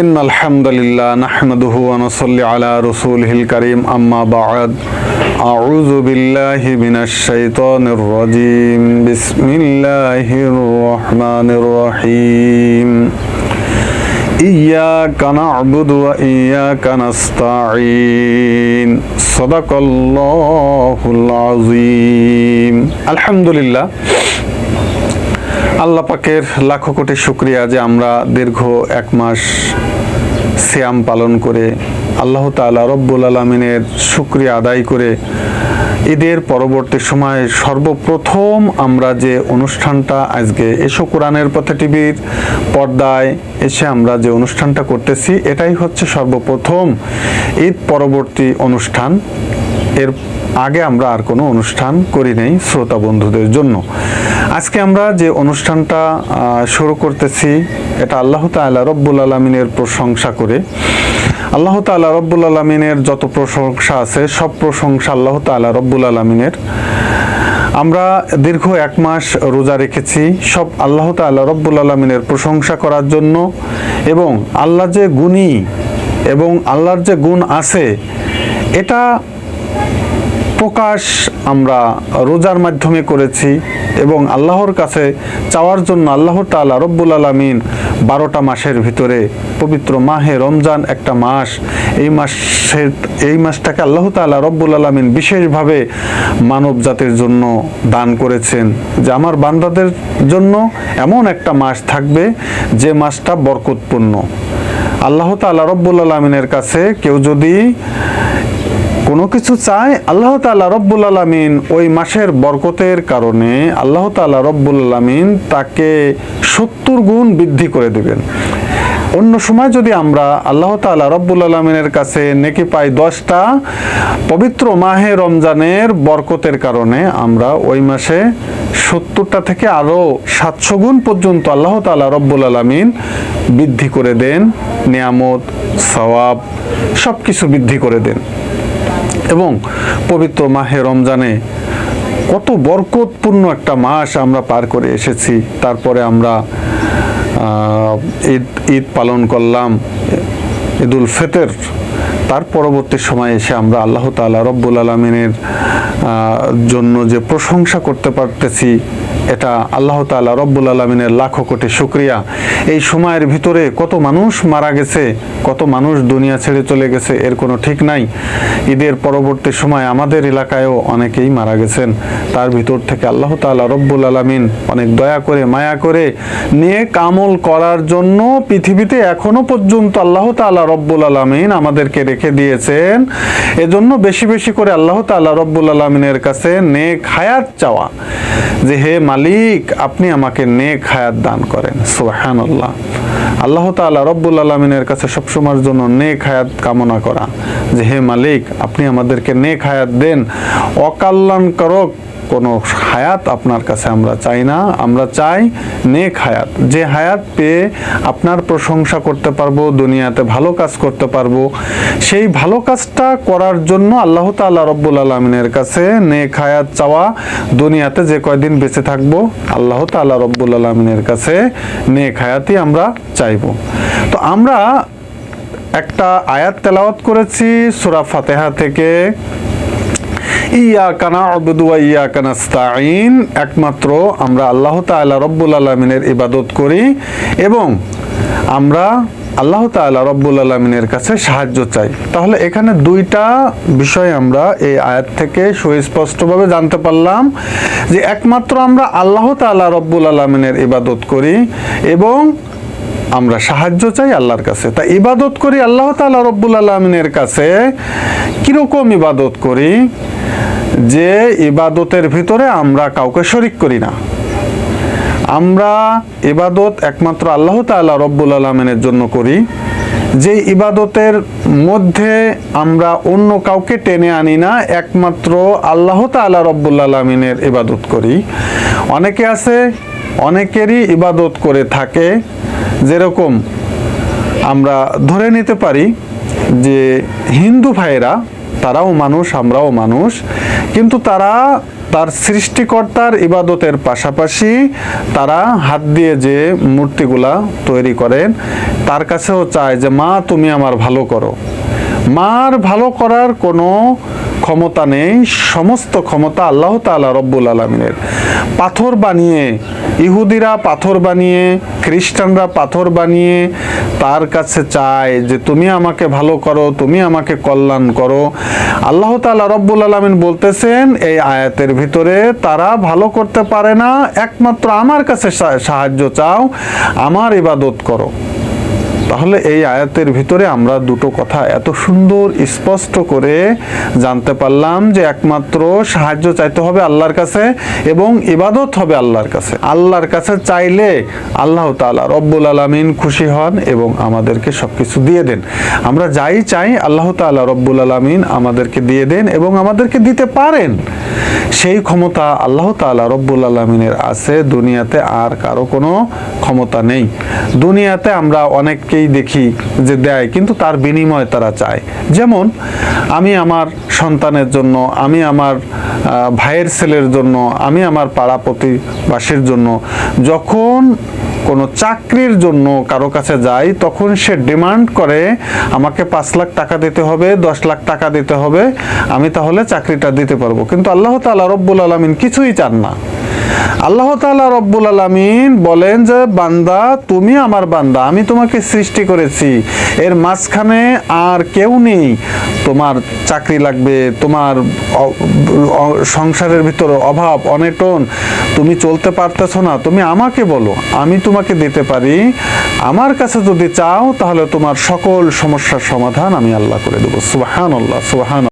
إن الحمد لله نحمده ونصلي على رسوله الكريم أما بعد أعوذ بالله من الشيطان الرجيم بسم الله الرحمن الرحيم إياك نعبد وإياك نستعين صدق الله العظيم الحمد لله আল্লাহ পাকের লাখো কোটি শুক্রিয়া যে আমরা দীর্ঘ এক মাস সিয়াম পালন করে আল্লাহ তাআলা রব্বুল আলমিনের শুক্রিয়া আদায় করে ঈদের পরবর্তী সময়ে সর্বপ্রথম আমরা যে অনুষ্ঠানটা আজকে এসো কোরআনের পথে টিভির পর্দায় এসে আমরা যে অনুষ্ঠানটা করতেছি, এটাই হচ্ছে সর্বপ্রথম ঈদ পরবর্তী অনুষ্ঠান। এর আগে আমরা আর কোনো অনুষ্ঠান করি নাই শ্রোতা বন্ধুদের জন্য। আজকে আমরা যে অনুষ্ঠানটা শুরু করতেছি, এটা আল্লাহ তাআলা রব্বুল আলমিনের প্রশংসা করে। আল্লাহ তাআলা রব্বুল আলমিনের যত প্রশংসা আছে, সব প্রশংসা আল্লাহ তাআলা রব্বুল আলমিনের। আমরা দীর্ঘ এক মাস রোজা রেখেছি, সব আল্লাহ তাআলা রব্বুল আলমিনের প্রশংসা করার জন্য এবং আল্লাহ যে গুণী এবং আল্লাহর যে গুণ আছে, এটা প্রকাশ আমরা রোজার মাধ্যমে করেছি এবং আল্লাহর কাছে চাওয়ার জন্য আল্লাহ তাআলা রব্বুল আলমিন বারোটা মাসের ভিতরে পবিত্র মাহে রমজান একটা মাস, এই মাসের, এই মাসটাকে আল্লাহ তাআলা রব্বুল আলমিন বিশেষভাবে মানব জাতির জন্য দান করেছেন যে আমার বান্দাদের জন্য এমন একটা মাস থাকবে যে মাসটা বরকতপূর্ণ। আল্লাহ তাআলা রব্বুল আলমিনের কাছে কেউ যদি কোনো কিছু চায় আল্লাহ তাআলা রব্বুল আলমিন ওই মাসের বরকতের কারণে আল্লাহ তাআলা রব্বুল আলমিন তাকে সত্তর গুণ বৃদ্ধি করে দেবেন। অন্য সময় যদি আমরা আল্লাহ তাআলা রব্বুল আলমিনের কাছে নেকি পাই দশটা পবিত্র মাহে রমজানের বরকতের কারণে আমরা ওই মাসে সত্তরটা থেকে আরও সাতশো গুণ পর্যন্ত আল্লাহ তাআলা রব্বুল আলমিন বৃদ্ধি করে দেন, নিয়ামত, সওয়াব সব কিছু বৃদ্ধি করে দেন। এবং পবিত্র মাহে রমজানে কত বরকতপূর্ণ একটা মাস আমরা পার করে এসেছি। তারপরে আমরা ঈদ ঈদ পালন করলাম, ঈদুল ফেতর তার পরবর্তী সময়ে এসে আমরা আল্লাহ তাআলা রব্বুল আলমিনের জন্য যে প্রশংসা করতে পারতেছি, এটা আল্লাহ তালা রব্বুল আলমিনের লাখো কোটি শুক্রিয়া। এই সময়ের ভিতরে কত মানুষ মারা গেছে, কত মানুষ দুনিয়া ছেড়ে চলে গেছে, এর কোনো ঠিক নাই। ঈদের পরবর্তী সময় আমাদের এলাকায়ও অনেকেই মারা গেছেন। তার ভিতর থেকে আল্লাহ তাআলা রব্বুল আলমিন অনেক দয়া করে, মায়া করে নিয়ে কামল করার জন্য পৃথিবীতে এখনও পর্যন্ত আল্লাহ তাআলা রব্বুল আলমিন আমাদেরকে রেখে দিয়েছেন। এজন্য বেশি বেশি করে আল্লাহ তাআলা রব্বুল আলমিনের কাছে নেক হায়াত চাওয়া যে, হে মালিক, আপনি আমাকে নেক হায়াত দান করেন। সোহান আল্লাহ তাল্লাহ রব্বুল আলমিনের কাছে সবসময়ের জন্য নেক হায়াত কামনা করা যে, হে মালিক, আপনি আমাদেরকে নেক হায়াত দেন। অকল্যাণকারক কোনো হায়াত আপনার কাছে আমরা চাই না। আমরা চাই নেক হায়াত। যে হায়াত পেয়ে আপনার প্রশংসা করতে পারব, দুনিয়াতে ভালো কাজ করতে পারব, সেই ভালো কাজটা করার জন্য আল্লাহ তাআলা রব্বুল আলমিনের কাছে নেক হায়াত চাওয়া দুনিয়াতে যে কয়দিন বেঁচে থাকব, আল্লাহ তাআলা রব্বুল আলমিনের কাছে নেক হায়াতই আমরা চাইব। তো আমরা একটা আয়াত তেলাওয়াত করেছি, সুরা ফাতেহা থেকে কানাস্তাইন একমাত্র আমরা আল্লাহ তাআলা রব্বুল আলমিনের ইবাদত করি এবং আমরা আল্লাহ তাআলা রব্বুল আলমিনের কাছে সাহায্য চাই। তাহলে এখানে দুইটা বিষয় আমরা এই আয়াত থেকে সুস্পষ্টভাবে জানতে পারলাম যে একমাত্র আমরা আল্লাহ তাআলা রব্বুল আলমিনের ইবাদত করি এবং আমরা সাহায্য চাই আল্লাহর কাছে। তা ইবাদত করি আল্লাহ তাআলা রব্বুল আলমিনের কাছে। কীরকম ইবাদত করি? যে ইবাদতের ভিতরে আমরা কাউকে শরিক করি না। আমরা ইবাদত একমাত্র আল্লাহ তাআলা রব্বুল আলমিনের জন্য করি। যে ইবাদতের মধ্যে আমরা অন্য কাউকে টেনে আনি না, একমাত্র আল্লাহ তাআলা রব্বুল আলমিনের ইবাদত করি। অনেকে আছে, অনেকেরই ইবাদত করে থাকে। যেরকম আমরা ধরে নিতে পারি যে হিন্দু ভাইয়েরা, তারাও মানুষ, আমরাও মানুষ, কিন্তু তারা তার সৃষ্টিকর্তার ইবাদতের পাশাপাশি তারা হাত দিয়ে যে মূর্তিগুলা তৈরি করেন, তার কাছেও চায় যে, মা, তুমি আমার ভালো করো। মার ভালো করার কোনো ক্ষমতা নেই, সমস্ত ক্ষমতা আল্লাহ তাআলা রব্বুল আলমিনের। পাথর বানিয়ে, ইহুদিরা পাথর বানিয়ে, খ্রিস্টানরা পাথর বানিয়ে তার কাছে চায় যে তুমি আমাকে ভালো করো, তুমি আমাকে কল্যাণ করো। আল্লাহ তাআলা রব্বুল আলমিন বলতেছেন, এই আয়াতের ভিতরে তারা ভালো করতে পারে না, একমাত্র আমার কাছে সাহায্য চাও, আমার ইবাদত করো। তাহলে এই আয়াতের ভিতরে আমরা দুটো কথা এত সুন্দর, স্পষ্ট করে জানতে পারলাম যে একমাত্র সাহায্য চাইতে হবে আল্লাহর কাছে এবং ইবাদত হবে আল্লাহর কাছে। আল্লাহর কাছে চাইলে আল্লাহ তাআলা রব্বুল আলামিন খুশি হন এবং আমাদেরকে সবকিছু দিয়ে দেন। আমরা যাই চাই, আল্লাহ তাআলা রব্বুল আলামিন আমাদেরকে দিয়ে দেন এবং আমাদেরকে দিতে পারেন। সেই ক্ষমতা আল্লাহ তাআলা রব্বুল আলমিনের আছে। দুনিয়াতে আর কারও কোনো ক্ষমতা নেই। দুনিয়াতে আমরা অনেককেই দেখি যে দেয়, কিন্তু তার বিনিময়ে তারা চায়। যেমন, আমি আমার সন্তানের জন্য, আমি আমার ভাইয়ের ছেলের জন্য, আমি আমার পাড়া প্রতিবাসীর জন্য, যখন কোনো চাকরির জন্য কারও কাছে যাই, তখন সে ডিমান্ড করে, আমাকে পাঁচ লাখ টাকা দিতে হবে, দশ লাখ টাকা দিতে হবে, আমি তাহলে চাকরিটা দিতে পারব। কিন্তু আল্লাহ তাআলা রব্বুল আলমিন কিছুই চান না। আল্লাহ তাআলা রব্বুল আলামিন বলেন যে, বান্দা, তুমি আমার বান্দা, আমি তোমাকে সৃষ্টি করেছি। এর মাঝখানে আর কেউ নেই। তোমার চাকরি লাগবে, তোমার সংসারের ভিতরে অভাব, অনেটন। তুমি চলতে পারতেছো না, তুমি আমাকে বলো। আমি তোমাকে দিতে পারি। আমার কাছে যদি চাও, তাহলে তোমার সকল সমস্যার সমাধান আমি আল্লাহ করে দেবো। সুবাহান আল্লাহ সুবাহান